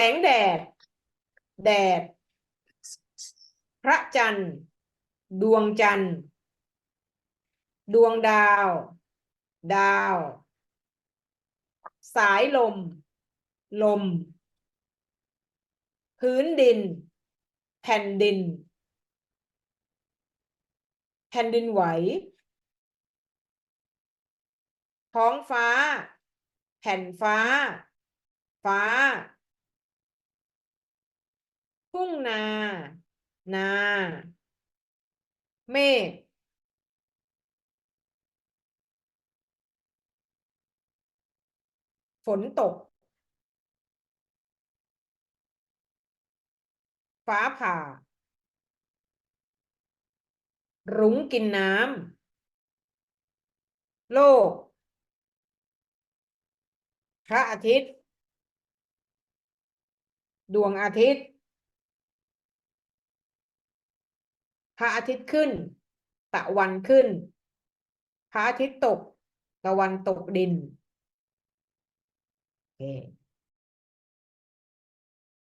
แสงแดด แดด พระจันทร์ ดวงจันทร์ ดวงดาว ดาว สายลม ลม พื้นดิน แผ่นดิน แผ่นดินไหว ท้องฟ้า แผ่นฟ้า ฟ้า ทุ่งนา นา เมฆฝนตก ฟ้าผ่า รุ้งกินน้ำ โลก พระอาทิตย์ ดวงอาทิตย์ พระอาทิตย์ขึ้น ตะวันขึ้น พระอาทิตย์ตก ตะวันตกดิน โอเค